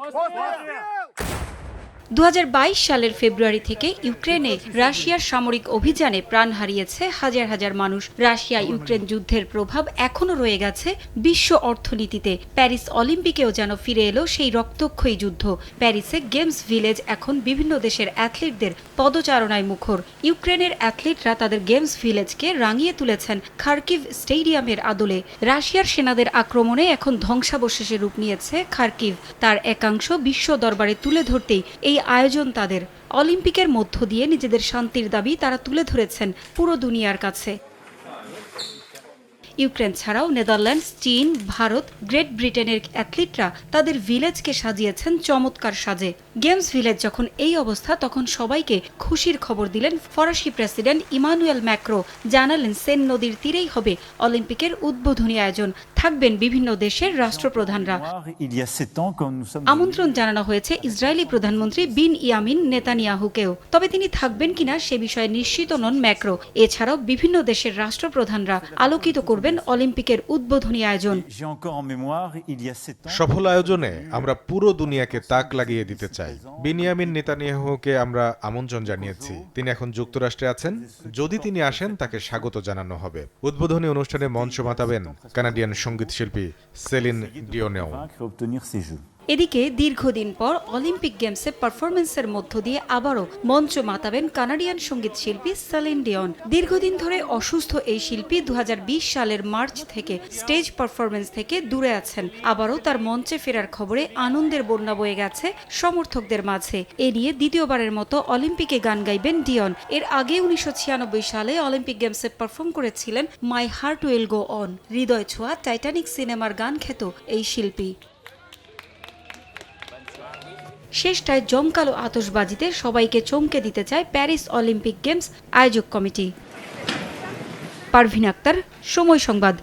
Постріл! দু হাজার বাইশ সালের ফেব্রুয়ারি থেকে ইউক্রেনে রাশিয়ার সামরিক অভিযানে প্রাণ হারিয়েছে হাজার হাজার মানুষ। রাশিয়া ইউক্রেন যুদ্ধের প্রভাব এখনও রয়ে গেছে বিশ্ব অর্থনীতিতে। প্যারিস অলিম্পিকেও যেন ফিরে এলো সেই রক্তক্ষয়ী যুদ্ধ। প্যারিসে গেমস ভিলেজ এখন বিভিন্ন দেশের অ্যাথলিটদের পদচারণায় মুখর। ইউক্রেনের অ্যাথলিটরা তাদের গেমস ভিলেজকে রাঙিয়ে তুলেছেন খার্কিভ স্টেডিয়ামের আদলে। রাশিয়ার সেনাদের আক্রমণে এখন ধ্বংসাবশেষে রূপ নিয়েছে খার্কিভ। তার একাংশ বিশ্ব দরবারে তুলে ধরতেই এই আয়োজন তাদের। অলিম্পিকের মধ্য দিয়ে নিজেদের শান্তির দাবি তারা তুলে ধরেছেন পুরো দুনিয়ার কাছে। ইউক্রেন ছাড়াও নেদারল্যান্ডস, চীন, ভারত, গ্রেট ব্রিটেনের অ্যাথলিটরা তাদের ভিলেজকে সাজিয়েছেন চমৎকার সাজে। গেমস ভিলেজ যখন এই অবস্থা, তখন সবাইকে খুশির খবর দিলেন ফরাসি প্রেসিডেন্ট ইমানুয়েল ম্যাক্রো। জানালেন, সেন নদীর তীরেই হবে অলিম্পিকের উদ্বোধনী আয়োজন। থাকবেন বিভিন্ন দেশের রাষ্ট্রপ্রধানরা। আমন্ত্রণ জানানো হয়েছে ইসরায়েলি প্রধানমন্ত্রী বিন ইয়ামিন নেতানিয়াহুকেও। তবে তিনি থাকবেন কিনা সে বিষয়ে নিশ্চিত নন ম্যাক্রো। এছাড়াও বিভিন্ন দেশের রাষ্ট্রপ্রধানরা আলোকিত করবেন। অলিম্পিকের উদ্বোধনী আয়োজন। সফল আয়োজনে আমরা পুরো দুনিয়াকে তাক লাগিয়ে দিতে চাই। বিনিয়ামিন নেতানিয়াহুকে আমরা আমন্ত্রণ জানিয়েছি। তিনি এখন যুক্তরাষ্ট্রে আছেন। যদি তিনি আসেন তাকে স্বাগত জানানো হবে। উদ্বোধনী অনুষ্ঠানে মঞ্চ মাতাবেন কানাডিয়ান সংগীত শিল্পী সেলিন ডিওনেও। এদিকে দীর্ঘদিন পর অলিম্পিক গেমসে পারফরমেন্সের মধ্য দিয়ে আবারও মঞ্চ মাতাবেন কানাডিয়ান সংগীত শিল্পী সালিন ডিয়ন। দীর্ঘদিন ধরে অসুস্থ এই শিল্পী দু হাজার বিশ সালের মার্চ থেকে স্টেজ পারফরমেন্স থেকে দূরে আছেন। আবারও তার মঞ্চে ফেরার খবরে আনন্দের বন্যা বয়ে গেছে সমর্থকদের মাঝে। এ নিয়ে দ্বিতীয়বারের মতো অলিম্পিকে গান গাইবেন ডিয়ন। এর আগে উনিশশো ছিয়ানব্বই সালে অলিম্পিক গেমসে পারফর্ম করেছিলেন my heart will go on. হৃদয় ছোঁয়া টাইটানিক সিনেমার গান খ্যাত এই শিল্পী। শেষটায় জমকালো আতশবাজিতে সবাইকে চমকে দিতে চায় প্যারিস অলিম্পিক গেমস আয়োজক কমিটি। পারভিন আক্তার, সময় সংবাদ।